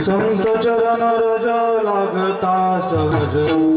संत चरण रज लागता सहज.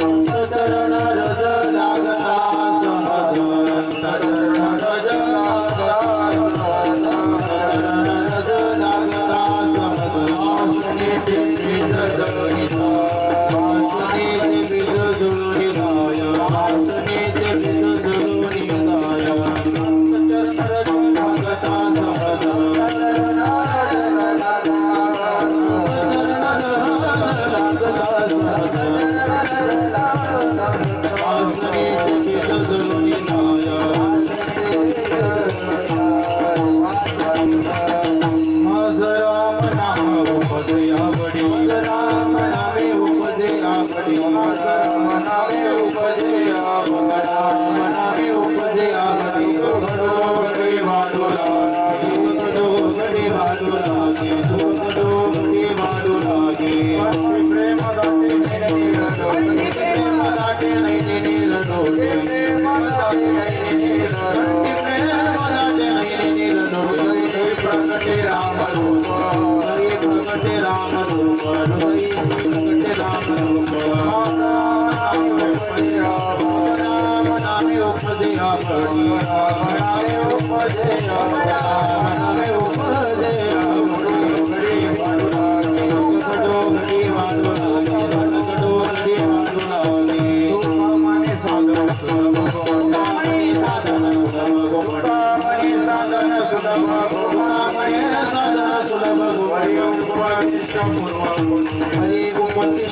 संत चरण रज लागता सहज.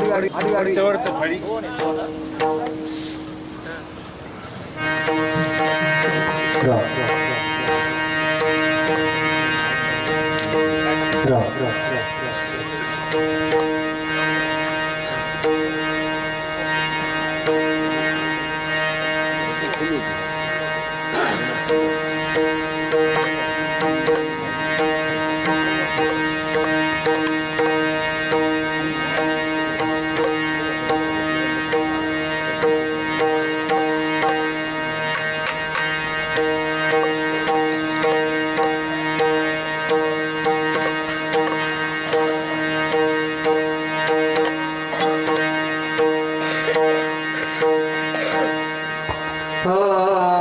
वरच्या Phali Yeah, yeah. 啊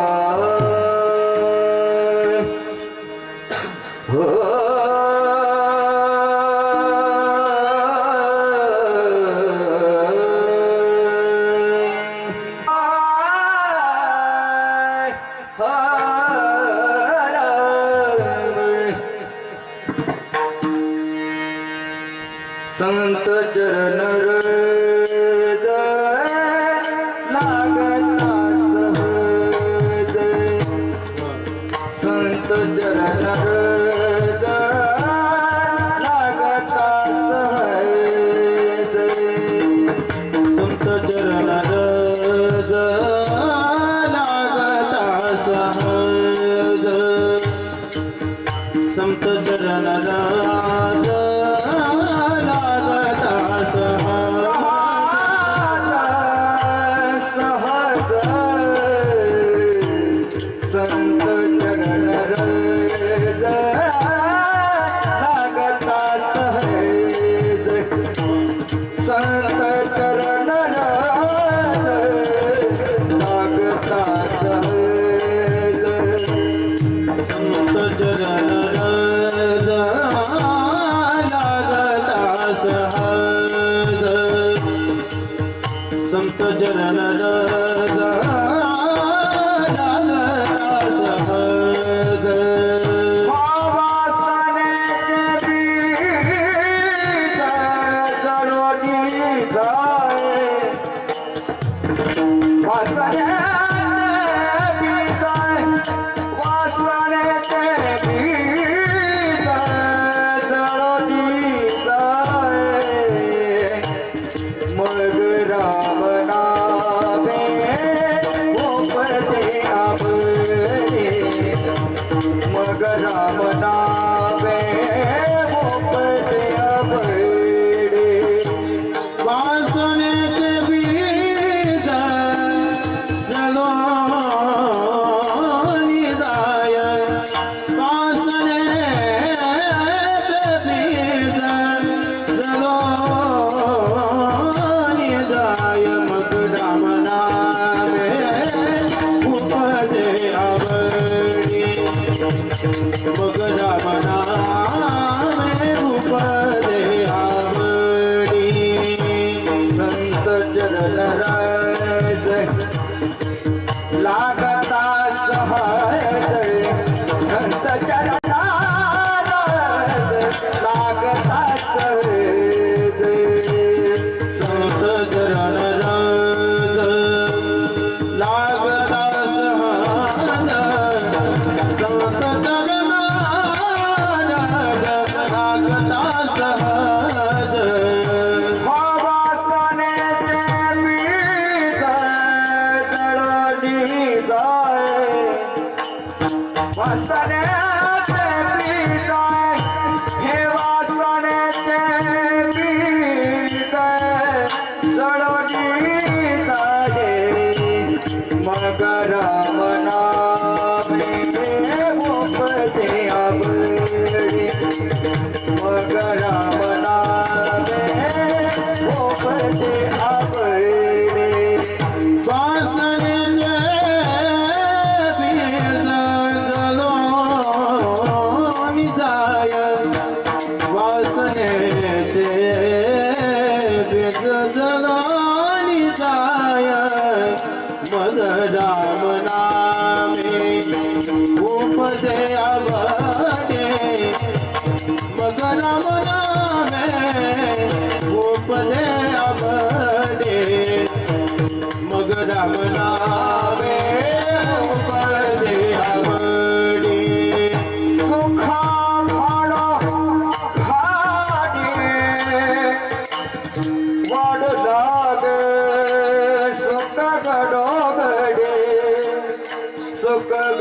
la la la. मग go, go.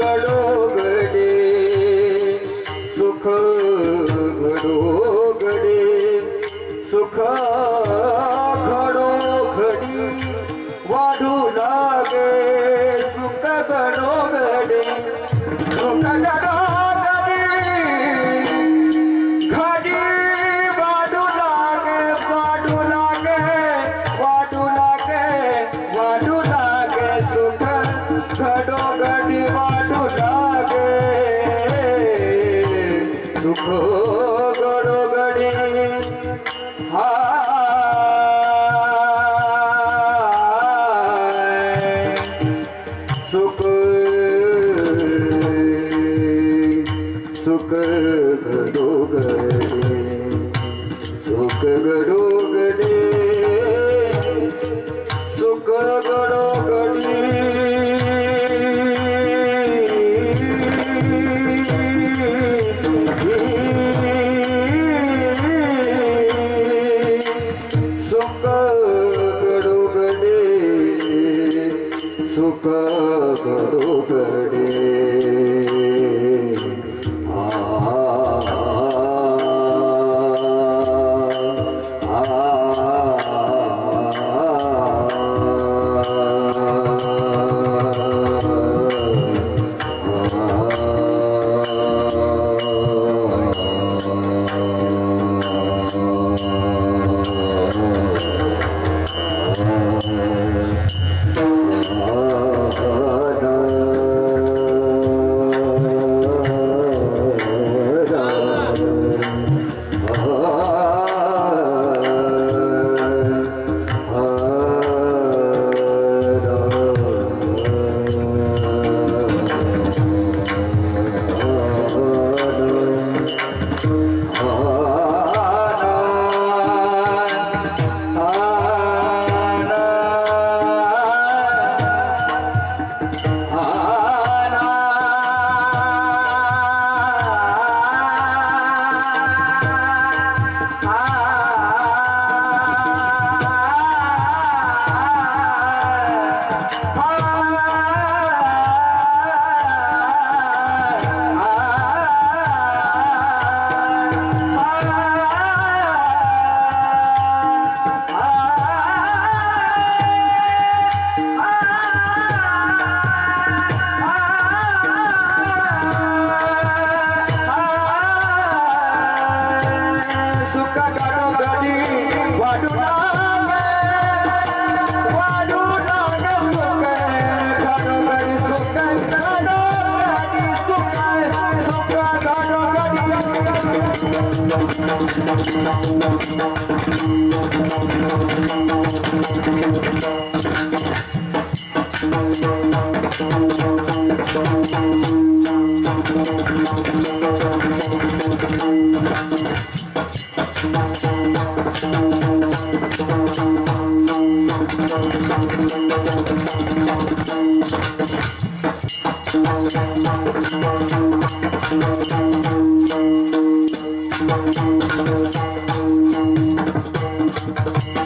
thank Thank you.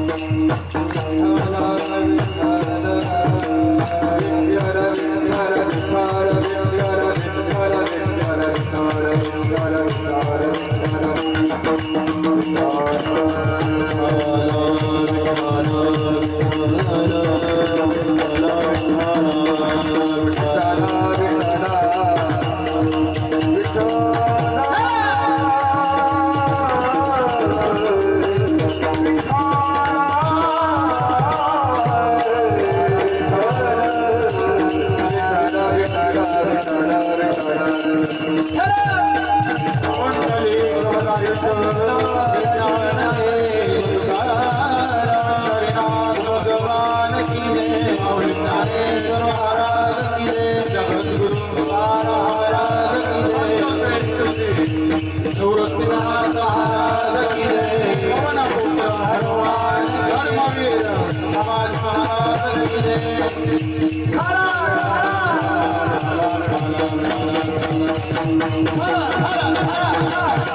Oh,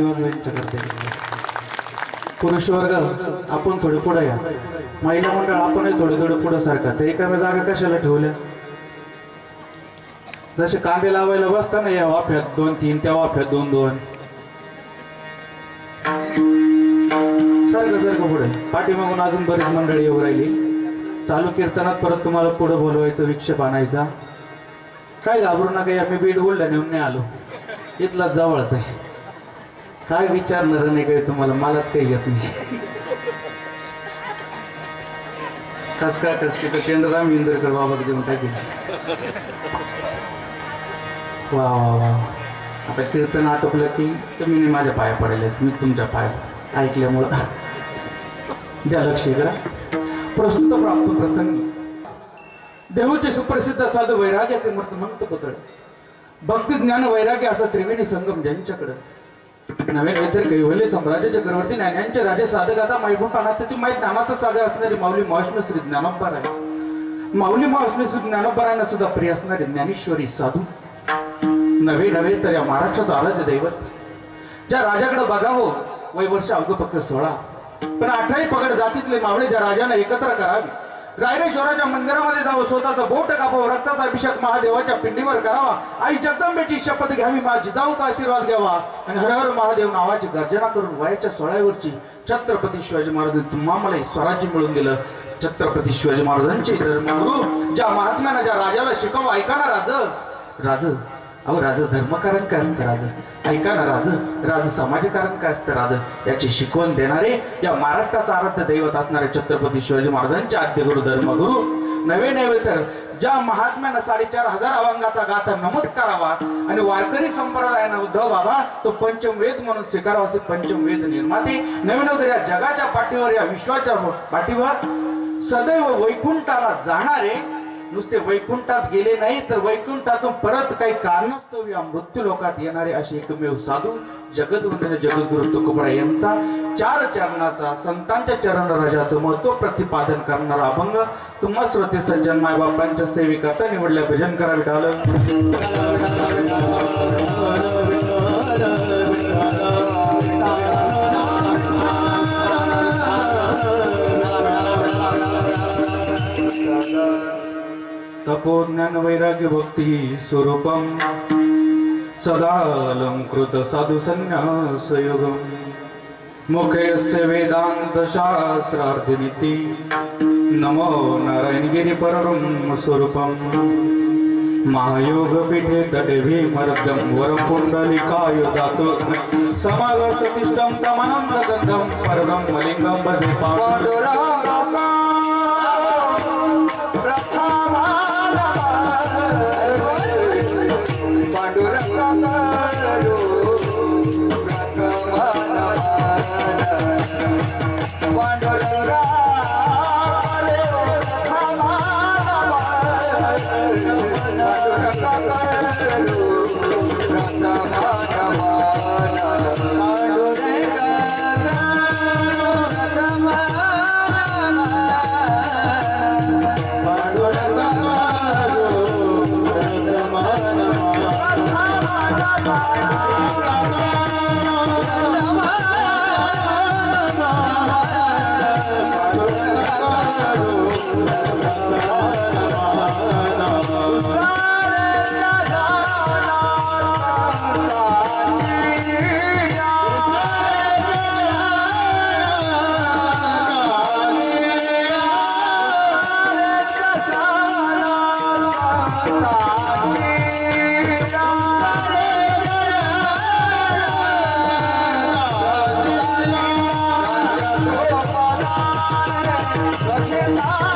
वाजवायच्या करते पुरुष वर्ग आपण थोडे पुढे या. महिला मंडळ आपणही थोडे थोडे पुढे सारखा ते एका जागा कशाला ठेवल्या? जसे कांदे लावायला बसताना या वाफ्यात दोन तीन त्या वाफ्यात दोन दोन. सारखं सारखं पुढे. पाठीमागून अजून बरीच मंडळी येऊ राहिली. चालू कीर्तनात परत तुम्हाला पुढे बोलवायचं विक्षेप आणायचा. काय घाबरू नका या मी बीड बोलल्या नेऊन नाही आलो. इथलाच जवळच आहे. काय विचारणार नाही काही तुम्हाला मलाच काही येत नाही. कस काय कसकीचं टेंडर इंद्रकर बाबा देऊन टाकेल वा वा वा. आता कीर्तन आटोपलं की तुम्ही नाही माझ्या पाया पडेलच मी तुमच्या पाया ऐकल्यामुळं. द्या लक्ष इकडं प्रस्तुत प्राप्त प्रसंगी. देहूचे सुप्रसिद्ध साधू वैराग्याचे मृत म्हणत पुतळ भक्ती ज्ञान वैराग्य असा त्रिवेणी संगम ज्यांच्याकडं नवे नवे तर कैवल्य साम्राज्य चक्रवर्ती ज्ञानांचे राजा साधकाचा मैभूम पानाथाची माहीत नामाचा सागर असणारी माऊली महाविष्णू श्री ज्ञानोबा आहे माऊली महाविष्णू श्री ज्ञानोपरायना सुद्धा प्रिय असणारी ज्ञानेश्वरी साधू. नवे नवे तर या महाराष्ट्राचं आराध्य दैवत. ज्या राजाकडे बघावं वय वर्ष अवघ फक्त सोळा. पण अठराही पगड जातीतले मावळे ज्या राजांना एकत्र करावे रायरेश्वराच्या मंदिरामध्ये जावं स्वतःचा बोट कापावं रक्ताचा अभिषेक महादेवाच्या पिंडीवर करावा. आई जगदंबेची शपथ घ्यावी मा जिजाऊचा आशीर्वाद घ्यावा. आणि हर हर महादेव नावाची गर्जना करून वयाच्या सोळावरची छत्रपती शिवाजी महाराजांनी तुम्हा मला स्वराज्य मिळून दिलं. छत्रपती शिवाजी महाराजांचे धर्मगुरु ज्या महात्म्यानं ज्या राजाला शिकव ऐका ना राज. राज. अहो राज धर्मकारण काय असतं राज? ऐका ना राज. राज समाजकारण काय असतं राज? याची शिकवण देणारे या महाराष्ट्राचा आराध्य दैवत असणारे छत्रपती शिवाजी महाराजांचे आद्यगुरु धर्मगुरु. नवे नव्हे तर ज्या महात्म्यानं साडेचार हजार अभंगाचा गाथा नमूद करावा आणि वारकरी संप्रदायानं उद्धव बाबा तो पंचम वेद म्हणून स्वीकारावा असे पंचम वेद निर्माते नवीन तर या जगाच्या पाठीवर या विश्वाच्या पाठीवर सदैव वैकुंठाला जाणारे नुसते वैकुंठात गेले नाही तर वैकुंठातून परत काही कारणास्तव या मृत्यू लोकात येणारे असे एकमेव साधू जगदवंदन जगद्गुरु तुकोबरा यांचा चार चरणाचा संतांच्या चरण राजाचं महत्त्व प्रतिपादन करणारा अभंग तुम्हा श्रोते सज्जन मायबापांच्या सेवेकरता निवडल्या भजन करा विठालं तपोज्ञान वैराग्य भक्ती स्वरूपम सदा अलंकृत साधु संन्यास योगम मुखयस्य वेदांत शास्त्रार्थिनीती नमो नारायण गिरी परम स्वरूपम महायोग पीठे तटे भीमरदम वरम पुंडलिकाय दातो समागततिष्ठम तमानंद गंधम परम लिंगम भजे पांडुरंगम Let's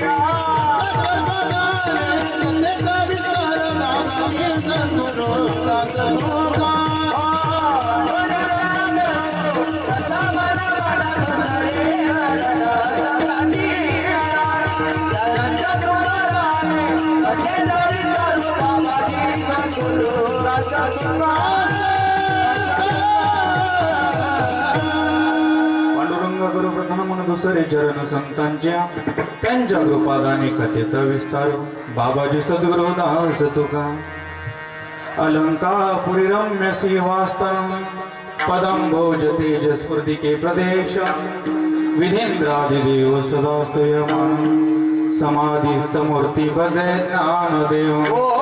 Bye. प्रधान चरण संतांच्या त्यांच्या कृपादाने कथेचा विस्तार. बाबाजी सद्गुरु दास तुका अलंका पुरी रम्य श्रीवास्तव पदम भोज तेज स्फूर्तिके प्रदेश. विधेंद्रादिदेव सदा स्तूयमान समाधिस्थ मूर्ती भजे ज्ञानदेव.